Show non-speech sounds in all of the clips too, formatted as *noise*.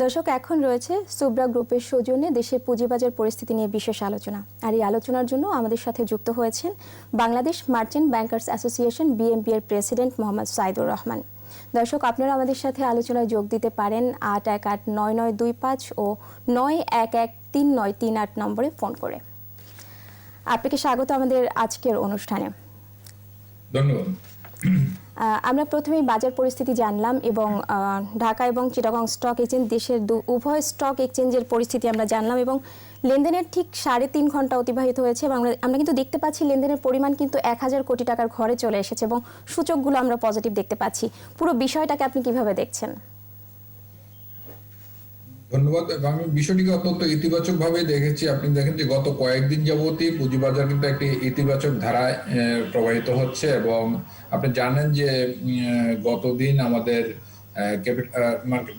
দর্শক, এখন রয়েছে সুব্রা গ্রুপের সৌজন্যে দেশের পুঁজিবাজার পরিস্থিতি নিয়ে বিশেষ আলোচনা। আর এই আলোচনার জন্য আমাদের সাথে যুক্ত হয়েছেন Bangladesh merchant bankers association BMP এর প্রেসিডেন্ট মোহাম্মদ সাইদুর রহমান। দর্শক, আপনারা আমাদের সাথে আলোচনায় যোগ দিতে পারেন আট এক আট নয় নয় দুই পাঁচ ও নয় এক এক তিন নয় তিন আট নম্বরে ফোন করে। আপনাকে স্বাগত আমাদের আজকের অনুষ্ঠানে। ধন্যবাদ। আমরা প্রথমেই বাজার পরিস্থিতি জানলাম এবং ঢাকা এবং চিটাগং স্টক এক্সচেঞ্জ দেশের উভয় স্টক এক্সচেঞ্জের পরিস্থিতি আমরা জানলাম এবং লেনদেনের ঠিক সাড়ে তিন ঘণ্টা অতিবাহিত হয়েছে এবং আমরা কিন্তু দেখতে পাচ্ছি লেনদেনের পরিমাণ কিন্তু এক হাজার কোটি টাকার ঘরে চলে এসেছে এবং সূচকগুলো আমরা পজিটিভ দেখতে পাচ্ছি। পুরো বিষয়টাকে আপনি কীভাবে দেখছেন? ধন্যবাদ। আমি বিষয়টিকে অত্যন্ত ইতিবাচক ভাবে দেখেছি। আপনি দেখেন যে গত কয়েকদিন যাবতই পুঁজিবাজার কিন্তু একটি ইতিবাচক ধারায় প্রবাহিত হচ্ছে এবং আপনি জানেন যে গতদিন আমাদের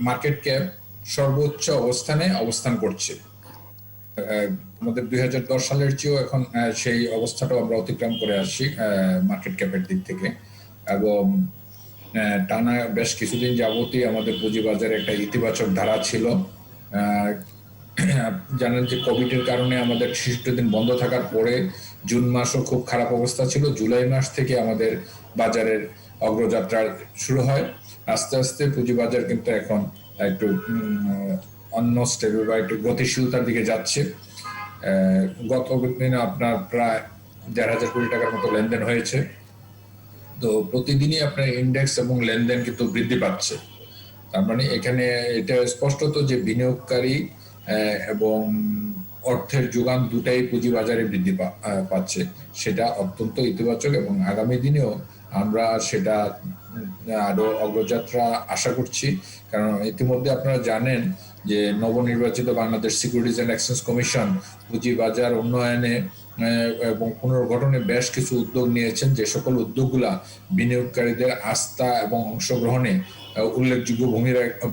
মার্কেট ক্যাপ সর্বোচ্চ অবস্থানে অবস্থান করছে। আমাদের দুই হাজার দশ সালের চেয়েও এখন সেই অবস্থাটাও আমরা অতিক্রম করে আসছি মার্কেট ক্যাপের দিক থেকে। এবং টানা বেশ কিছুদিন যাবতই আমাদের পুঁজিবাজারে একটা ইতিবাচক ধারা ছিল। *clears throat* জানেন যে কোভিড এর কারণে আমাদের ছেষট্টি দিন বন্ধ থাকার পরে জুন মাসও খুব খারাপ অবস্থা ছিল। জুলাই মাস থেকে আমাদের বাজারের অগ্রযাত্রা শুরু হয়। আস্তে আস্তে পুঁজিবাজার কিন্তু এখন একটু অন্য স্টেবল বা একটু গতিশীলতার দিকে যাচ্ছে। গত দিনে আপনার প্রায় দেড় হাজার কোটি টাকার মতো লেনদেন হয়েছে। তো প্রতিদিনই আপনার ইন্ডেক্স এবং লেনদেন কিন্তু বৃদ্ধি পাচ্ছে। তার মানে এখানে এটা স্পষ্টত যে বিনিয়োগকারী এবং অর্থের যোগান দুটাই পুঁজিবাজারে বৃদ্ধি পাচ্ছে। সেটা অত্যন্ত ইতিবাচক এবং আগামী দিনেও আমরা সেটা আরও অগ্রযাত্রা আশা করছি। কারণ ইতিমধ্যে আপনারা জানেন যে নবনির্বাচিত Bangladesh securities and exchange commission পুঁজিবাজার উন্নয়নে এবং পুনর্গঠনে বেশ কিছু উদ্যোগ নিয়েছেন। যে সকল উদ্যোগগুলা বিনিয়োগকারীদের আস্থা এবং অংশগ্রহণে উল্লেখযোগ্য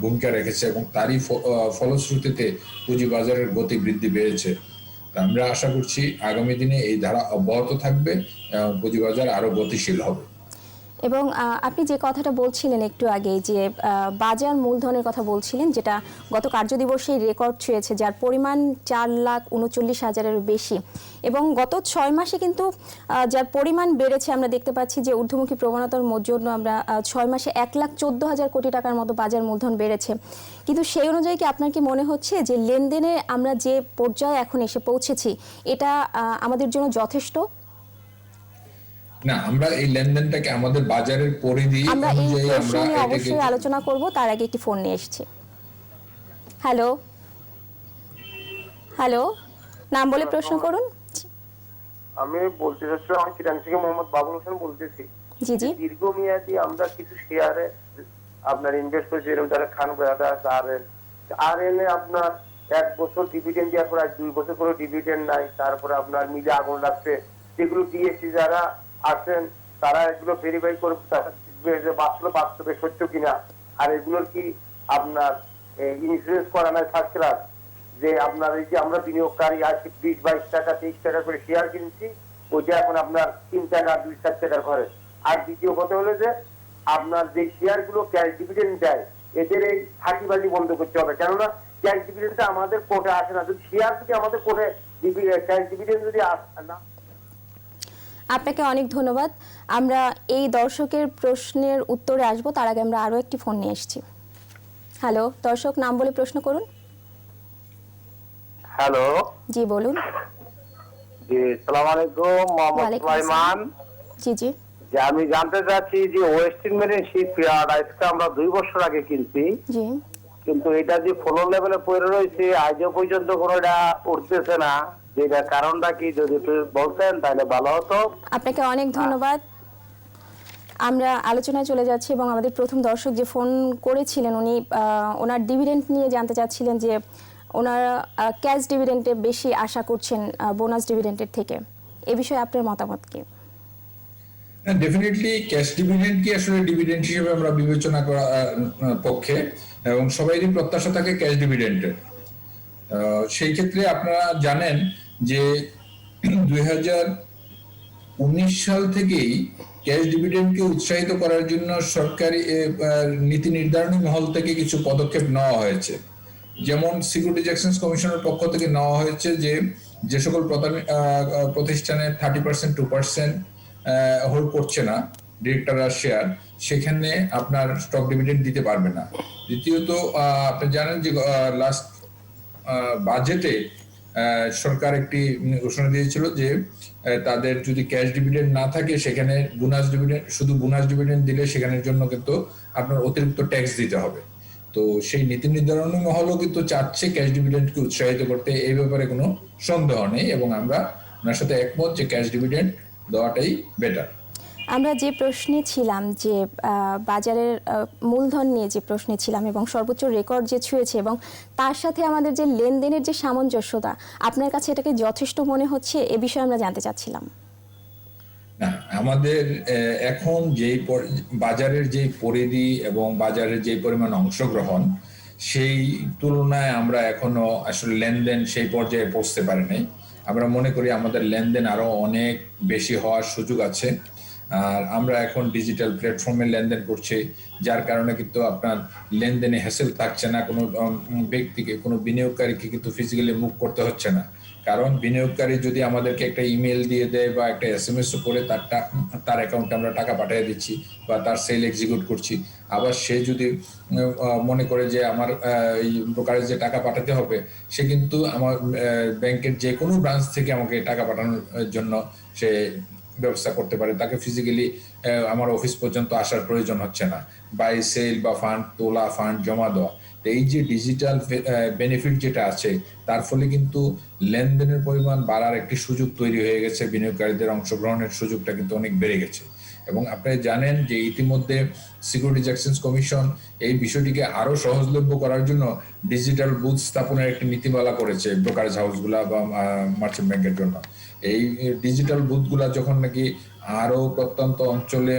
ভূমিকা রেখেছে এবং তারই ফলশ্রুতিতে পুঁজি ফলশ্রুতিতে পুঁজিবাজারের গতি বৃদ্ধি পেয়েছে। আমরা আশা করছি আগামী দিনে এই ধারা অব্যাহত থাকবে পুঁজিবাজার আরও গতিশীল হবে। এবং আপনি যে কথাটা বলছিলেন একটু আগে যে বাজার মূলধনের কথা বলছিলেন, যেটা গত কার্যদিবসেই রেকর্ড ছুঁয়েছে, যার পরিমাণ চার লাখ উনচল্লিশ হাজারের বেশি। এবং গত ছয় মাসে কিন্তু যার পরিমাণ বেড়েছে, আমরা দেখতে পাচ্ছি যে ঊর্ধ্বমুখী প্রবণতার জন্য আমরা ছয় মাসে এক লাখ চোদ্দ হাজার কোটি টাকার মতো বাজার মূলধন বেড়েছে। কিন্তু সেই অনুযায়ী কি আপনার কি মনে হচ্ছে যে, লেনদেনে আমরা যে পর্যায়ে এখন এসে পৌঁছেছি, এটা আমাদের জন্য যথেষ্ট? না আমরা এই লেনদেনটাকে আমাদের বাজারের পরিধি আমরা এই অনুযায়ী প্রশ্ন নিয়ে অবশ্যই আলোচনা করব তার আগে একটি ফোন নিয়ে এসেছি। হ্যালো হ্যালো নাম বলে প্রশ্ন করুন। আমি বলতে চাচ্ছি আমি চিরাং থেকে মোহাম্মদ বাবুল হোসেন বলতেছি। জি জি। দীর্ঘমেয়াদী আমরা কিছু শেয়ারে আপনার ইনভেস্ট করেছি এরকম যারা খান ব্রাদার্স আর এন আর এন এ আপনার এক বছর ডিভিডেন্ড দেওয়ার পর দুই বছর করে ডিভিডেন্ড নাই তারপরে আপনার মিলে আগুন লাগছে যেগুলো দিয়েছি যারা আছেন তারা এগুলো ভেরিফাই করে তারা দেখবে যে বাস্তবে বাস্তবে সত্য কিনা। আর এগুলোর কি আপনার ইন্স্যুরেন্স করা নাই ফার্স্ট ক্লাস যে আপনার এই যে আমরা বিনিয়োগকারী আজকে বিশ, বাইশ টাকা, তেইশ টাকা করে শেয়ার কিনছি, ওইটা এখন আপনার তিন টাকা, দুই, চার টাকার ঘরে। আর দ্বিতীয় কথা হলো যে, আপনার যে শেয়ারগুলো ক্যাশ ডিভিডেন্ড দেয়, এদের এই ফাঁকিবাজি বন্ধ করতে হবে। কেননা ক্যাশ ডিভিডেন্ডটা আমাদের কোর্টে আসে না। যদি শেয়ার যদি আমাদের কোর্টে ক্যাশ ডিভিডেন্ড যদি আস- না আপনাকে অনেক ধন্যবাদ। আমরা এই দর্শকের প্রশ্নের উত্তরে আসব তার আগে আমরা আরও একটি ফোন নিয়ে এসেছি। হ্যালো দর্শক নাম বলে প্রশ্ন করুন। হ্যালো জি বলুন। জি সালাম আলাইকুম মোহাম্মদ সুলাইমান। জি জি। যে আমি জানতে চাচ্ছি যে ওয়েস্টিং মেরিন শিপইয়ার্ড আজকে আমরা দুই বছর আগে কিনছি। জি। কিন্তু এটা যে ফ্লোর লেভেলে পড়ে রয়েছে আজও পর্যন্ত কোনো এটা উঠতেছে না। যেটা কারণটা কি যদি বলতেন তাহলে ভালো হতো। আপনাকে অনেক ধন্যবাদ। আমরা আলোচনায় চলে যাচ্ছি এবং আমাদের প্রথম দর্শক যে ফোন করেছিলেন উনি ওনার ডিভিডেন্ট নিয়ে জানতে চাচ্ছিলেন যে ওনারা ক্যাশ ডিভিডেন্টে বেশি আশা করছেন বোনাস ডিভিডেন্টের থেকে। এ বিষয়ে আপনার মতামত কি? ডেফিনেটলি ক্যাশ ডিভিডেন্ড কি আসলে ডিভিডেন্ড হিসেবে আমরা বিবেচনা করা পক্ষে। এবং সবাইরই প্রত্যাশা থাকে ক্যাশ ডিভিডেন্ডের সেই ক্ষেত্রে আপনারা জানেন যে দুই হাজার উনিশ সাল থেকেই ক্যাশ ডিভিডেন্ডকে উৎসাহিত করার জন্য সরকারি নীতি নির্ধারণী মহল থেকে কিছু পদক্ষেপ নেওয়া হয়েছে। যেমন সিকিউরিটি এক্সচেঞ্জ কমিশনের পক্ষ থেকে নেওয়া হয়েছে যে যে সকল প্রতিষ্ঠানে thirty percent, two percent hold করছে না ডিরেক্টররা শেয়ার, সেখানে আপনার স্টক ডিভিডেন্ড দিতে পারবে না। দ্বিতীয়ত আপনি জানেন যে লাস্ট বাজেটে সরকার একটি ঘোষণা দিয়েছিল যে তাদের যদি ক্যাশ ডিভিডেন্ড না থাকে, সেখানে বোনাস ডিভিডেন্ড শুধু বোনাস ডিভিডেন্ড দিলে সেখানের জন্য কিন্তু আপনার অতিরিক্ত ট্যাক্স দিতে হবে। তো সেই নীতি নির্ধারণী মহলও কিন্তু চাচ্ছে ক্যাশ ডিভিডেন্ডকে উৎসাহিত করতে। এই ব্যাপারে কোনো সন্দেহ নেই এবং আমরা ওনার সাথে একমত যে ক্যাশ ডিভিডেন্ড দেওয়াটাই বেটার আমরা যে প্রশ্নে ছিলাম যে বাজারের মূলধন নিয়ে যে প্রশ্নে ছিলাম এবং সর্বোচ্চ রেকর্ড যে ছুঁয়েছে এবং তার সাথে আমাদের যে লেনদেনের যে সামঞ্জস্যতা, আপনার কাছে এটাকে যথেষ্ট মনে হচ্ছে? এ বিষয়ে আমরা জানতে চাচ্ছিলাম। না, আমাদের এখন পর- বাজারের যে পরিধি এবং বাজারের যে পরিমাণ অংশগ্রহণ, সেই তুলনায় আমরা এখনও আসলে লেনদেন সেই পর্যায়ে পৌঁছতে পারি নাই আমরা মনে করি আমাদের লেনদেন আরও অনেক বেশি হওয়ার সুযোগ আছে। আর আমরা এখন ডিজিটাল প্ল্যাটফর্মে লেনদেন করছি, যার কারণে কিন্তু আপনার লেনদেনে হ্যাসেল থাকছে না, কোনো ব্যক্তিকে, কোনো বিনিয়োগকারীকে কিন্তু ফিজিক্যালি মুভ করতে হচ্ছে না। কারণ বিনিয়োগকারী যদি আমাদেরকে একটা ইমেল দিয়ে দেয় বা একটা এস এম এস করে তার তার অ্যাকাউন্টে আমরা টাকা পাঠিয়ে দিচ্ছি বা তার সেল এক্সিকিউট করছি। আবার সে যদি মনে করে যে আমার এই ব্রোকারেজ যে টাকা পাঠাতে হবে, সে কিন্তু আমার ব্যাংকের যে কোনো ব্রাঞ্চ থেকে আমাকে টাকা পাঠানোর জন্য সে ব্যবস্থা করতে পারে। তাকে ফিজিক্যালি আমার অফিস পর্যন্ত আসার প্রয়োজন হচ্ছে না। বাই সেল বা ফান্ড তোলা ফান্ড জমা দেওয়া। এই যে ডিজিটাল বেনিফিট যেটা আছে, তার ফলে কিন্তু লেনদেনের পরিমাণ বাড়ার একটি সুযোগ তৈরি হয়ে গেছে। বিনিয়োগকারীদের অংশগ্রহণের সুযোগটা কিন্তু অনেক বেড়ে গেছে। এবং আপনি জানেন যে ইতিমধ্যে সিকিউরিটিজ এক্সচেঞ্জ কমিশন এই বিষয়টিকে আরও সহজলভ্য করার জন্য ডিজিটাল বুথ স্থাপনের একটি নীতিমালা করেছে ব্রোকারেজ হাউসগুলা বা মার্চেন্ট ব্যাংকের জন্য। এই ডিজিটাল বুথগুলা যখন নাকি আরও প্রত্যন্ত অঞ্চলে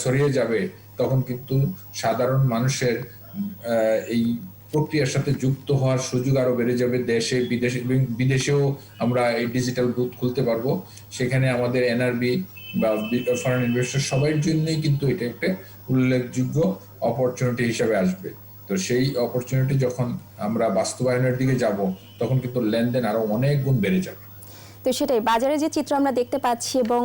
ছড়িয়ে যাবে, তখন কিন্তু সাধারণ মানুষের এই প্রক্রিয়ার সাথে যুক্ত হওয়ার সুযোগ আরও বেড়ে যাবে দেশে, বিদেশে বিদেশেও আমরা এই ডিজিটাল বুথ খুলতে পারব। সেখানে আমাদের এনআরবি বা ফরেন ইনভেস্টর সবার জন্যই কিন্তু এটা একটা উল্লেখযোগ্য অপরচুনিটি হিসেবে আসবে। তো সেই অপরচুনিটি যখন আমরা বাস্তবায়নের দিকে যাব, তখন কিন্তু লেনদেন আরও অনেক গুণ বেড়ে যাবে। তো সেটাই বাজারে যে চিত্র আমরা দেখতে পাচ্ছি এবং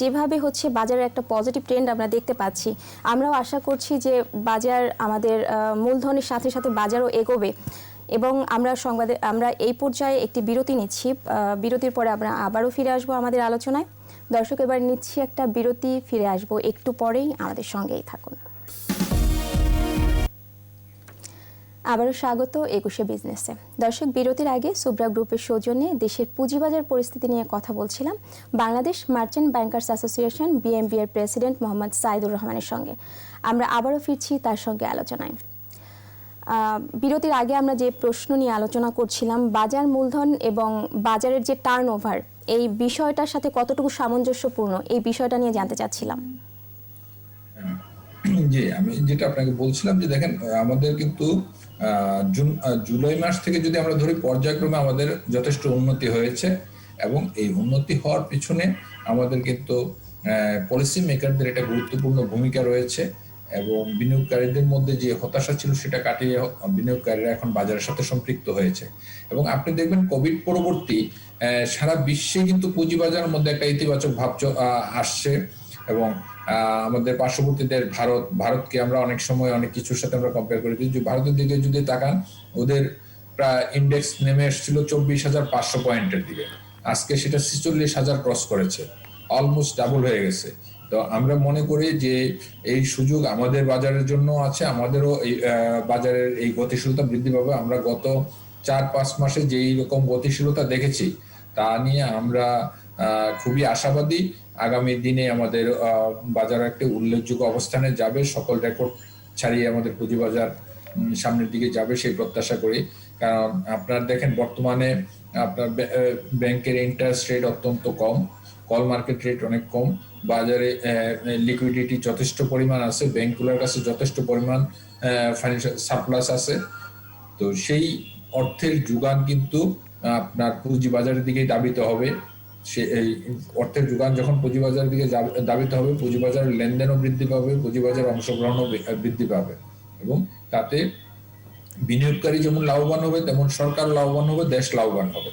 যেভাবে হচ্ছে বাজারের একটা পজিটিভ ট্রেন্ড আমরা দেখতে পাচ্ছি, আমরাও আশা করছি যে বাজার আমাদের মূলধনের সাথে সাথে বাজারও এগোবে। এবং আমরা সংবাদে আমরা এই পর্যায়ে একটি বিরতি নিচ্ছি। বিরতির পরে আমরা আবারও ফিরে আসব আমাদের আলোচনায়। দর্শক, এবার নিচ্ছি একটা বিরতি, ফিরে আসব একটু পরেই। আমাদের সঙ্গেই থাকুন। আবারও স্বাগত একুশে বিজনেসে। দর্শক, বিরতির আগে সুব্রা গ্রুপের সৌজন্যে দেশের পুঁজিবাজার পরিস্থিতি নিয়ে কথা বলছিলাম। Bangladesh merchant bankers association BMB এর প্রেসিডেন্ট মোহাম্মদ সাইদুর রহমানের সঙ্গে। আমরা আবারও ফিরছি তার সঙ্গে আলোচনায়। বিরতির আগে আমরা যে প্রশ্ন নিয়ে আলোচনা করছিলাম, বাজার মূলধন এবং বাজারের যে টার্ন ওভার এই বিষয়টার সাথে কতটুকু সামঞ্জস্যপূর্ণ? এই বিষয়টা নিয়ে জানতে চাচ্ছিলাম। জি, আমি যেটা আপনাকে বলছিলাম যে দেখেন আমাদের কিন্তু জুন জুলাই মাস থেকে যদি আমরা ধরি, পর্যায়ক্রমে আমাদের যথেষ্ট উন্নতি হয়েছে এবং এই উন্নতি হওয়ার পিছনে আমাদের কিন্তু পলিসি মেকারদের একটা গুরুত্বপূর্ণ ভূমিকা রয়েছে। এবং বিনিয়োগকারীদের মধ্যে যে হতাশা ছিল সেটা কাটিয়ে বিনিয়োগকারীরা এখন বাজারের সাথে সম্পৃক্ত হয়েছে। এবং আপনি দেখবেন কোভিড পরবর্তী সারা বিশ্বে কিন্তু পুঁজিবাজারের মধ্যে একটা ইতিবাচক ভাব আসছে এবং আমাদের পার্শ্ববর্তী দেশ ভারত, ভারতকে আমরা অনেক সময় অনেক কিছুর সাথে আমরা কম্পেয়ার করি কিন্তু ভারতের দিকে যদি তাকান, ওদের প্রায় ইন্ডেক্স নেমে এসেছিল চব্বিশ হাজার পাঁচশো পয়েন্টের দিকে। আজকে সেটা ছেচল্লিশ হাজার ক্রস করেছে। অলমোস্ট ডাবল হয়ে গেছে। তো আমরা মনে করি যে এই সুযোগ আমাদের বাজারের জন্য আছে, আমাদেরও এই বাজারের এই গতিশীলতা বৃদ্ধি পাবে। আমরা গত চার, পাঁচ মাসে যেই রকম গতিশীলতা দেখেছি, তা নিয়ে আমরা খুবই আশাবাদী। আগামী দিনে আমাদের বাজার একটি উল্লেখযোগ্য অবস্থানে যাবে। সকল রেকর্ড ছাড়িয়ে আমাদের পুঁজিবাজার সামনের দিকে যাবে সেই প্রত্যাশা করি। কারণ আপনার দেখেন বর্তমানে আপনার ব্য- ব্যাংকের ইন্টারেস্ট রেট অত্যন্ত কম কল মার্কেট রেট অনেক কম। বাজারে লিকুইডিটি যথেষ্ট পরিমাণ আছে ব্যাংকগুলোর কাছে যথেষ্ট পরিমাণ ফাইন্যান্সিয়াল সাপ্লাস আছে। তো সেই অর্থের যোগান কিন্তু আপনার পুঁজিবাজারের দিকে দাবিতে হবে। সে, এই অর্থের যোগান যখন পুঁজিবাজারের দিকে দাবিত হবে পুঁজিবাজারের লেনদেনও বৃদ্ধি পাবে, পুঁজিবাজার অংশগ্রহণও বৃদ্ধি পাবে। এবং তাতে বিনিয়োগকারী যেমন লাভবান হবে, তেমন সরকার লাভবান হবে, দেশ লাভবান হবে।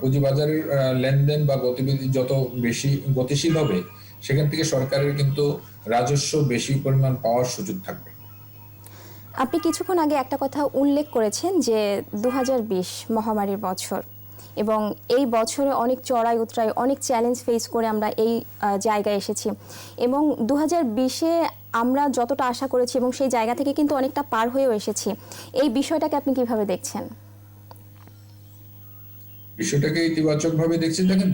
পুঁজিবাজারের লেনদেন বা গতিবিধি যত বেশি গতিশীল হবে, সেখান থেকে সরকারের কিন্তু রাজস্ব বেশি পরিমাণ পাওয়ার সুযোগ থাকবে। আপনি কিছুক্ষণ আগে একটা কথা উল্লেখ করেছেন যে দু হাজার বিশ মহামারীর বছর এবং এই বছরে অনেক চড়াই উতরাই, অনেক চ্যালেঞ্জ ফেস করে আমরা এই জায়গায় এসেছি এবং দু বিশে আমরা যতটা আশা করেছি এবং সেই জায়গা থেকে কিন্তু অনেকটা পার হয়েও এসেছি। এই বিষয়টাকে আপনি কীভাবে দেখছেন? বিষয়টাকে ইতিবাচক ভাবে দেখছি। দেখেন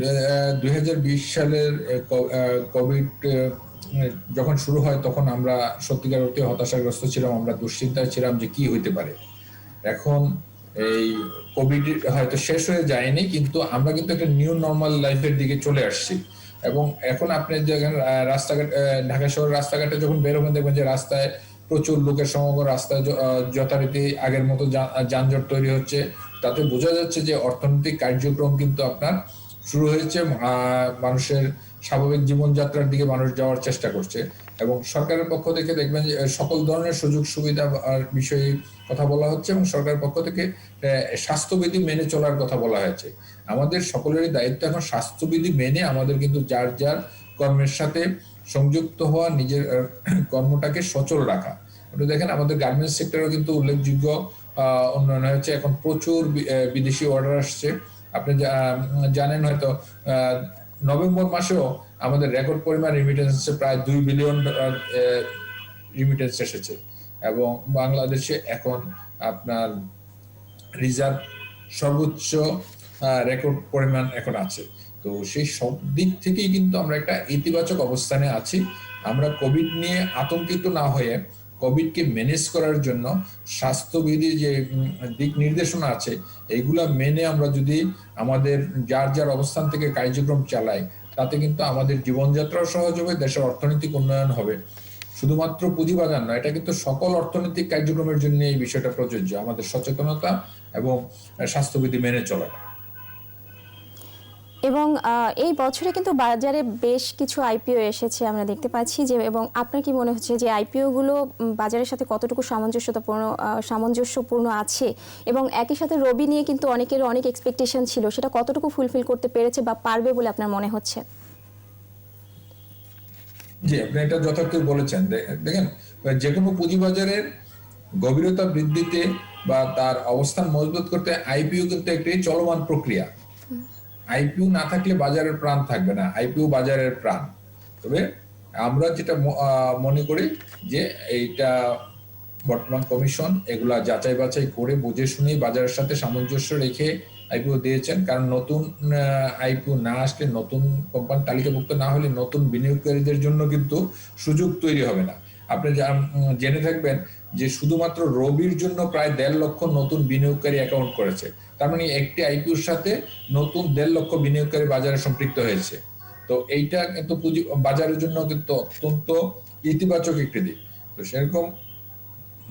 দুই হাজার বিশ সালের কোভিড যখন শুরু হয়, তখন আমরা সত্যিকার অর্থে হতাশাগ্রস্ত ছিলাম, আমরা দুশ্চিন্তায় ছিলাম যে কি হইতে পারে। এখন এই কোভিড হয়তো শেষ হয়ে যায়নি, কিন্তু আমরা কিন্তু একটা নিউ নর্মাল লাইফের দিকে চলে আসছি। এবং এখন আপনি যখন রাস্তাঘাট ঢাকা শহর রাস্তাঘাটে যখন বের হবেন, দেখবেন যে রাস্তায় প্রচুর লোকের সমাগম, রাস্তায় যথারীতি আগের মতো যানজট তৈরি হচ্ছে। তাতে বোঝা যাচ্ছে যে অর্থনৈতিক কার্যক্রম কিন্তু আপনার শুরু হয়েছে মানুষের স্বাভাবিক জীবনযাত্রার দিকে মানুষ যাওয়ার চেষ্টা করছে এবং সরকারের পক্ষ থেকে দেখবেন যে সকল ধরনের সুযোগ সুবিধা আর বিষয়ে কথা বলা হচ্ছে এবং সরকারের পক্ষ থেকে স্বাস্থ্যবিধি মেনে চলার কথা বলা হয়েছে। আমাদের সকলেরই দায়িত্ব এখন স্বাস্থ্যবিধি মেনে আমাদের কিন্তু যার যার কর্মের সাথে সংযুক্ত হওয়া, নিজের কর্মটাকে সচল রাখা। দেখেন আমাদের গার্মেন্টস সেক্টরেও কিন্তু উল্লেখযোগ্য উন্নয়ন হয়েছে। এখন প্রচুর বিদেশি অর্ডার আসছে। আপনি জানেন হয়তো নভেম্বর মাসেও আমাদের রেকর্ড পরিমাণ রিমিটেন্স প্রায় দুই বিলিয়ন রিমিটেন্স এসেছে। এবং বাংলাদেশে এখন আপনার রিজার্ভ সর্বোচ্চ রেকর্ড পরিমাণ এখন আছে। তো সেই সব দিক থেকেই কিন্তু আমরা একটা ইতিবাচক অবস্থানে আছি। আমরা কোভিড নিয়ে আতঙ্কিত না হয়ে কোভিডকে ম্যানেজ করার জন্য স্বাস্থ্যবিধি যে দিক নির্দেশনা আছে এইগুলা মেনে আমরা যদি আমাদের যার যার অবস্থান থেকে কার্যক্রম চালাই, তাতে কিন্তু আমাদের জীবনযাত্রাও সহজ হবে, দেশের অর্থনৈতিক উন্নয়ন হবে। শুধুমাত্র পুঁজিবাজার নয়, এটা কিন্তু সকল অর্থনৈতিক কার্যক্রমের জন্য এই বিষয়টা প্রযোজ্য, আমাদের সচেতনতা এবং স্বাস্থ্যবিধি মেনে চলাটা। এবং এই বছরে কিন্তু বাজারে বেশ কিছু আইপিও এসেছে আমরা দেখতে পাচ্ছি যে, এবং আপনার কি মনে হচ্ছে যে আইপিও গুলো বাজারের সাথে কতটুকু সামঞ্জস্যতাপূর্ণ সামঞ্জস্যপূর্ণ আছে? এবং একই সাথে রবি নিয়ে কিন্তু অনেকের অনেক এক্সপেকটেশন ছিল, সেটা কতটুকু ফুলফিল করতে পেরেছে বা পারবে বলে আপনার মনে হচ্ছে? জি, আপনি এটা যথার্থ বলেছেন। দেখেন যে কোনো পুঁজিবাজারের গভীরতা বৃদ্ধিতে বা তার অবস্থান মজবুত করতে আইপিও কিন্তু একটি চলমান প্রক্রিয়া। আইপিও না থাকলে বাজারের প্রাণ থাকবে না, আইপিও বাজারের প্রাণ। তবে আমরা যেটা মনে করি যে এইটা বর্তমান কমিশন এগুলা যাচাই বাছাই করে বুঝে শুনে বাজারের সাথে সামঞ্জস্য রেখে আইপিও দিয়েছেন, কারণ নতুন আইপিও না আসলে নতুন কোম্পানি তালিকাভুক্ত না হলে নতুন বিনিয়োগকারীদের জন্য কিন্তু সুযোগ তৈরি হবে না। আপনি জেনে থাকবেন যে শুধুমাত্র রবির জন্য প্রায় দেড় লক্ষ নতুন বিনিয়োগকারী অ্যাকাউন্ট করেছে। তার মানে একটি আইপিওর সাথে নতুন দেড় লক্ষ বিনিয়োগকারী বাজারে সম্পৃক্ত হয়েছে। তো এইটা কিন্তু পুঁজি, বাজারের জন্য কিন্তু অত্যন্ত ইতিবাচক একটি দিক। তো সেরকম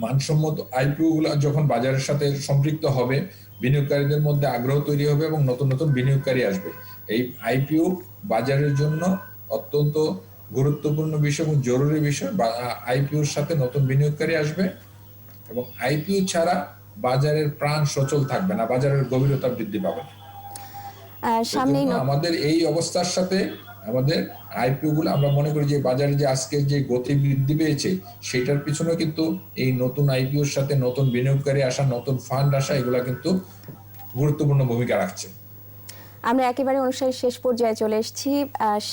মানসম্মত আইপিও গুলো যখন বাজারের সাথে সম্পৃক্ত হবে, বিনিয়োগকারীদের মধ্যে আগ্রহ তৈরি হবে এবং নতুন নতুন বিনিয়োগকারী আসবে। এই আইপিও বাজারের জন্য অত্যন্ত গুরুত্বপূর্ণ বিষয় এবং জরুরি বিষয় আইপিওর সাথে নতুন বিনিয়োগকারী আসবে এবং আইপিও ছাড়া বাজারের প্রাণ সচল থাকবে না বাজারের গভীরতা বৃদ্ধি পাবে না। আমাদের এই অবস্থার সাথে আমাদের আইপিও গুলো আমরা মনে করি যে বাজারে যে আজকে যে গতি বৃদ্ধি পেয়েছে সেটার পিছনে কিন্তু এই নতুন আইপিওর সাথে নতুন বিনিয়োগকারী আসা নতুন ফান্ড আসা এগুলা কিন্তু গুরুত্বপূর্ণ ভূমিকা রাখছে। আমরা একেবারে অনুষ্ঠানের শেষ পর্যায়ে চলে এসেছি।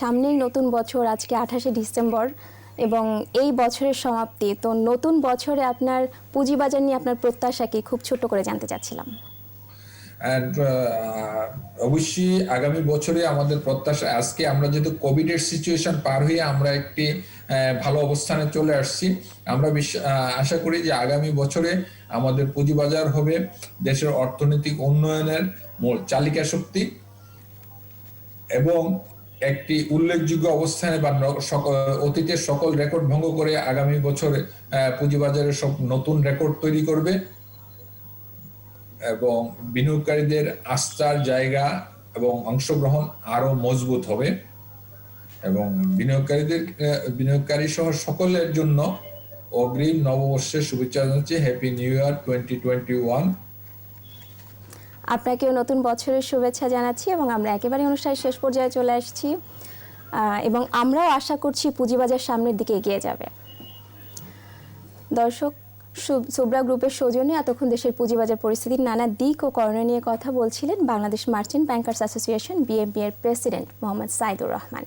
সামনেই নতুন বছর, আজকে আঠাশে ডিসেম্বর এবং এই বছরের সমাপ্তি। তো নতুন বছরে আপনার পুঁজিবাজার নিয়ে আপনার প্রত্যাশা কি? খুব ছোট করে জানতে চাচ্ছিলাম। অ্যান্ড অবশ্যই আগামী বছরে আমাদের প্রত্যাশা, আজকে আমরা যেহেতু কোভিড এর সিচুয়েশন পার হয়ে আমরা একটি ভালো অবস্থানে চলে আসছি। আমরা আশা করি যে আগামী বছরে আমাদের পুঁজিবাজার হবে। দেশের অর্থনৈতিক উন্নয়নের চালিকা শক্তি। এবং একটি উল্লেখযোগ্য অবস্থানে বা ন- সক- অতীতের সকল রেকর্ড ভঙ্গ করে আগামী বছরে পুঁজিবাজারে সব নতুন রেকর্ড তৈরি করবে। এবং বিনিয়োগকারীদের আস্থার জায়গা এবং অংশগ্রহণ আরও মজবুত হবে। এবং বিনিয়োগকারীদের বিনিয়োগকারী সহ সকলের জন্য অগ্রিম নববর্ষের শুভেচ্ছা জানাচ্ছি। Happy new year twenty twenty one আপনাকেও নতুন বছরের শুভেচ্ছা জানাচ্ছি এবং আমরা একেবারে অনুষ্ঠানের শেষ পর্যায়ে চলে আসছি। এবং আমরাও আশা করছি পুঁজিবাজার সামনের দিকে এগিয়ে যাবে। দর্শক সুব্রা গ্রুপের সৌজন্যে এতক্ষণ দেশের পুঁজিবাজার পরিস্থিতির নানা দিক ও করণীয় নিয়ে কথা বলছিলেন Bangladesh merchant bankers association BMB এর প্রেসিডেন্ট মোহাম্মদ সাইদুর রহমান।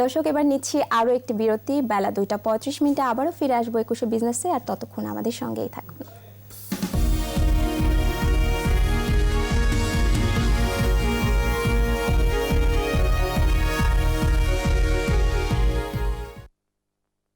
দর্শক, এবার নিচ্ছি আরও একটি বিরতি। বেলা দুইটা পঁয়ত্রিশ মিনিটে আবারও ফিরে আসব একুশে বিজনেসে আর ততক্ষণ আমাদের সঙ্গেই থাকুন।